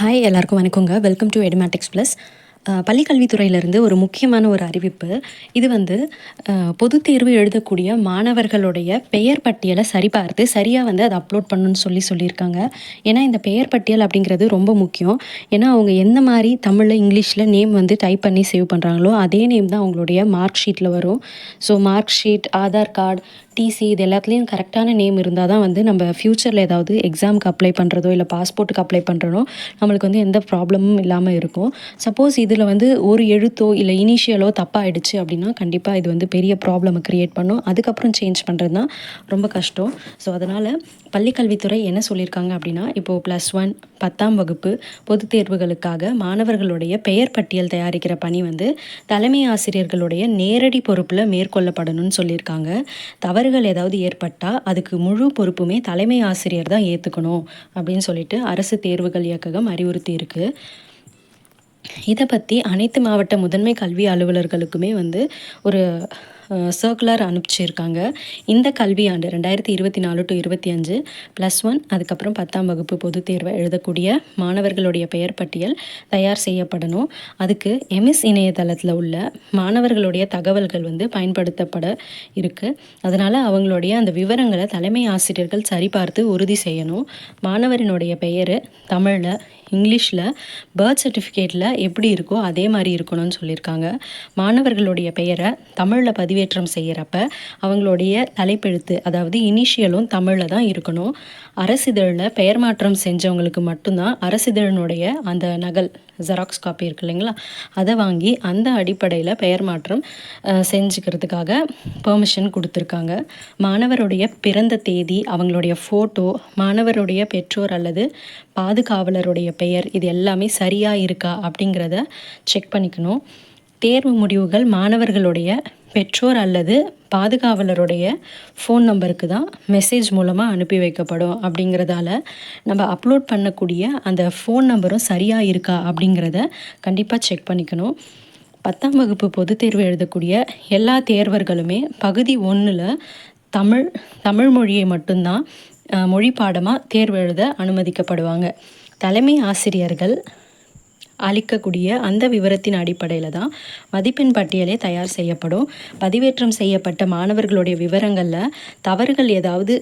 Hi எல்லாருக்கும் வணக்கங்க. Welcome to Edumatics plus பள்ளிக்கல்வித்துறையிலேருந்து ஒரு முக்கியமான ஒரு அறிவிப்பு. இது வந்து பொது பொதுத் தேர்வு எழுதக்கூடிய மாணவர்களுடைய பெயர் பட்டியலை சரிபார்த்து சரியாக வந்து அதை அப்லோட் பண்ணணும்னு சொல்லி சொல்லியிருக்காங்க. ஏன்னா இந்த பெயர் பட்டியல் அப்படிங்கிறது ரொம்ப முக்கியம். ஏன்னா அவங்க எந்த மாதிரி தமிழில் இங்கிலீஷில் நேம் வந்து டைப் பண்ணி சேவ் பண்ணுறாங்களோ அதே நேம் தான் அவங்களுடைய மார்க் ஷீட்டில் வரும். So mark sheet Aadhaar card TC இது எல்லாத்துலேயும் கரெக்டான நேம் இருந்தால் தான் வந்து நம்ம ஃப்யூச்சரில் ஏதாவது எக்ஸாமுக்கு அப்ளை பண்ணுறதோ இல்லை பாஸ்போர்ட்டுக்கு அப்ளை பண்ணுறதோ நம்மளுக்கு வந்து எந்த ப்ராப்ளமும் இல்லாமல் இருக்கும். சப்போஸ் இதில் வந்து ஒரு எழுத்தோ இல்லை இனிஷியலோ தப்பாகிடுச்சு அப்படின்னா கண்டிப்பாக இது வந்து பெரிய ப்ராப்ளமை க்ரியேட் பண்ணும். அதுக்கப்புறம் சேஞ்ச் பண்ணுறது தான் ரொம்ப கஷ்டம். ஸோ அதனால் பள்ளிக்கல்வித்துறை என்ன சொல்லியிருக்காங்க அப்படின்னா இப்போது ப்ளஸ் ஒன் பத்தாம் வகுப்பு பொதுத் தேர்வுகளுக்காக மாணவர்களுடைய பெயர் பட்டியல் தயாரிக்கிற பணி வந்து தலைமை ஆசிரியர்களுடைய நேரடி பொறுப்பில் மேற்கொள்ளப்படணும்னு சொல்லியிருக்காங்க. தவறு தவறுகள் ஏதாவது ஏற்பட்டால் அதுக்கு முழு பொறுப்புமே தலைமை ஆசிரியர் தான் ஏற்றுக்கணும் அப்படின்னு சொல்லிட்டு அரசு தேர்வுகள் இயக்ககம் அறிவுறுத்தி இருக்கு. இதை பற்றி அனைத்து மாவட்ட முதன்மை கல்வி அலுவலர்களுக்குமே வந்து ஒரு சர்க்குலர் அனுப்பிச்சிருக்காங்க. இந்த கல்வியாண்டு ரெண்டாயிரத்தி இருபத்தி நாலு டு இருபத்தி அஞ்சு ப்ளஸ் ஒன் அதுக்கப்புறம் பத்தாம் வகுப்பு பொதுத் தேர்வை எழுதக்கூடிய மாணவர்களுடைய பெயர் பட்டியல் தயார் செய்யப்படணும். அதுக்கு எம்எஸ் இணையதளத்தில் உள்ள மாணவர்களுடைய தகவல்கள் வந்து பயன்படுத்தப்பட இருக்குது அதனால் அவங்களுடைய அந்த விவரங்களை தலைமை ஆசிரியர்கள் சரிபார்த்து உறுதி செய்யணும். மாணவரினுடைய பெயர் தமிழில் இங்கிலீஷில் பர்த் சர்டிஃபிகேட்டில் எப்படி இருக்கோ அதே மாதிரி இருக்கணும்னு சொல்லியிருக்காங்க. மாணவர்களுடைய பெயரை தமிழில் பதிவேற்றம் செய்கிறப்ப அவங்களுடைய தலைப்பெழுத்து அதாவது இனிஷியலும் தமிழில் தான் இருக்கணும். அரசிதழில் பெயர் மாற்றம் செஞ்சவங்களுக்கு மட்டும்தான் அரசிதழினுடைய அந்த நகல் ஜெராக்ஸ் காப்பி இருக்கு இல்லைங்களா? அதை வாங்கி அந்த அடிப்படையில் பெயர் மாற்றம் செஞ்சுக்கிறதுக்காக பெர்மிஷன் கொடுத்துருக்காங்க. மாணவருடைய பிறந்த தேதி அவங்களுடைய ஃபோட்டோ மாணவருடைய பெற்றோர் அல்லது பாதுகாவலருடைய பெயர் இது எல்லாமே சரியாக இருக்கா அப்படிங்கிறத செக் பண்ணிக்கணும். தேர்வு முடிவுகள் மாணவர்களுடைய பெற்றோர் அல்லது பாதுகாவலருடைய ஃபோன் நம்பருக்கு தான் மெசேஜ் மூலமாக அனுப்பி வைக்கப்படும். அப்படிங்கிறதால நம்ம அப்லோட் பண்ணக்கூடிய அந்த ஃபோன் நம்பரும் சரியாக இருக்கா அப்படிங்கிறத கண்டிப்பாக செக் பண்ணிக்கணும். பத்தாம் வகுப்பு பொதுத் தேர்வு எழுதக்கூடிய எல்லா தேர்வர்களுமே பகுதி ஒன்றில் தமிழ் தமிழ் மொழியை மட்டும்தான் மொழி பாடமாக தேர்வு எழுத அனுமதிக்கப்படுவாங்க. தலைமை ஆசிரியர்கள் அளிக்கக்கூடிய அந்த விவரத்தின் அடிப்படையில் தான் மதிப்பெண் பட்டியலே தயார் செய்யப்படும். பதிவேற்றம் செய்யப்பட்ட மாணவர்களுடைய விவரங்களில் தவறுகள் ஏதாவது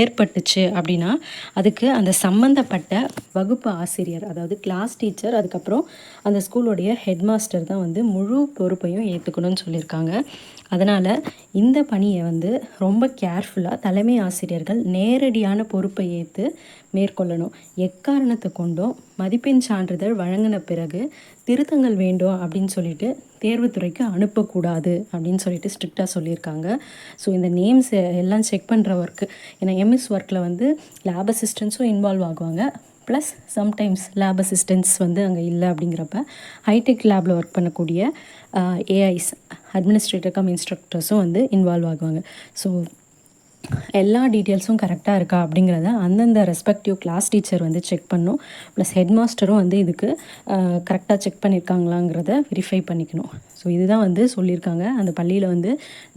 ஏற்பட்டுச்சு அப்படின்னா அதுக்கு அந்த சம்மந்தப்பட்ட வகுப்பு ஆசிரியர் அதாவது கிளாஸ் டீச்சர் அதுக்கப்புறம் அந்த ஸ்கூலோடைய ஹெட் மாஸ்டர் தான் வந்து முழு பொறுப்பையும் ஏற்றுக்கணும்னு சொல்லியிருக்காங்க. அதனால் இந்த பணியை வந்து ரொம்ப கேர்ஃபுல்லாக தலைமை ஆசிரியர்கள் நேரடியான பொறுப்பை ஏற்று மேற்கொள்ளணும். எக்காரணத்தை கொண்டும் மதிப்பெண் சான்றிதழ் வழங்கின பிறகு திருத்தங்கள் வேண்டும் அப்படின்னு சொல்லிட்டு தேர்வுத்துறைக்கு அனுப்பக்கூடாது அப்படின்னு சொல்லிட்டு ஸ்ட்ரிக்டாக சொல்லியிருக்காங்க. ஸோ இந்த நேம்ஸ் எல்லாம் செக் பண்ணுற ஒர்க்கு ஏன்னா எம்எஸ் ஒர்க்கில் வந்து லேப் அசிஸ்டன்ஸும் இன்வால்வ் ஆகுவாங்க. ப்ளஸ் சம்டைம்ஸ் லேப் அசிஸ்டன்ஸ் வந்து அங்கே இல்லை அப்படிங்கிறப்ப ஹைடெக் லேபில் ஒர்க் பண்ணக்கூடிய ஏஐஸ் அட்மினிஸ்ட்ரேட்டர் கம் இன்ஸ்ட்ரக்டர்ஸும் வந்து இன்வால்வ் ஆகுவாங்க. ஸோ எல்லா டீட்டெயில்ஸும் கரெக்டாக இருக்கா அப்படிங்கிறத அந்தந்த ரெஸ்பெக்டிவ் கிளாஸ் டீச்சர் வந்து செக் பண்ணும். ப்ளஸ் ஹெட் மாஸ்டரும் வந்து இதுக்கு கரெக்டாக செக் பண்ணியிருக்காங்களாங்கிறத வெரிஃபை பண்ணிக்கணும். ஸோ இதுதான் வந்து சொல்லியிருக்காங்க. அந்த பள்ளியில் வந்து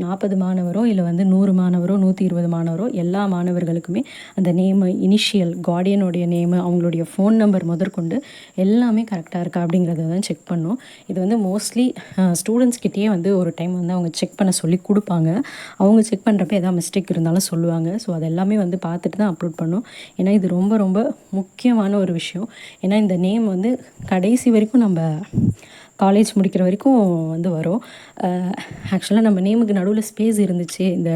நாற்பது மாணவரோ இல்லை வந்து நூறு மாணவரோ நூற்றி இருபது மாணவரோ எல்லா மாணவர்களுக்குமே அந்த நேமு இனிஷியல் கார்டியனுடைய நேமு அவங்களுடைய ஃபோன் நம்பர் முதற்கொண்டு எல்லாமே கரெக்டாக இருக்கா அப்படிங்கிறத தான் செக் பண்ணும். இது வந்து மோஸ்ட்லி ஸ்டூடெண்ட்ஸ்கிட்டேயே வந்து ஒரு டைம் வந்து அவங்க செக் பண்ண சொல்லி கொடுப்பாங்க. அவங்க செக் பண்ணுறப்ப எதாவது மிஸ்டேக் இருந்தாலும் சொல்லுவாங்க. ஸோ அதெல்லாமே வந்து பார்த்துட்டு தான் அப்லோட் பண்ணும். ஏன்னா இது ரொம்ப ரொம்ப முக்கியமான ஒரு விஷயம். ஏன்னா இந்த நேம் வந்து கடைசி வரைக்கும் நம்ம காலேஜ் முடிக்கிற வரைக்கும் வந்து வரும். ஆக்சுவலாக நம்ம நேமுக்கு நடுவில் ஸ்பேஸ் இருந்துச்சு. இந்த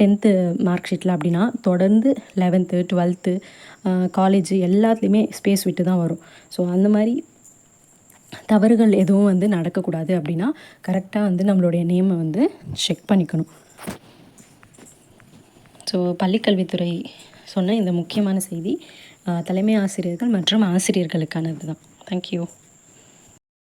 டென்த்து மார்க் ஷீட்டில் அப்படின்னா தொடர்ந்து லெவன்த்து டுவெல்த்து காலேஜ் எல்லாத்துலேயுமே ஸ்பேஸ் விட்டு தான் வரும். ஸோ அந்த மாதிரி தவறுகள் எதுவும் வந்து நடக்கக்கூடாது அப்படின்னா கரெக்டாக வந்து நம்மளுடைய நேமை வந்து செக் பண்ணிக்கணும். ஸோ பள்ளிக்கல்வித்துறை சொன்ன இந்த முக்கியமான செய்தி தலைமை ஆசிரியர்கள் மற்றும் ஆசிரியர்களுக்கானது தான் தேங்க்யூ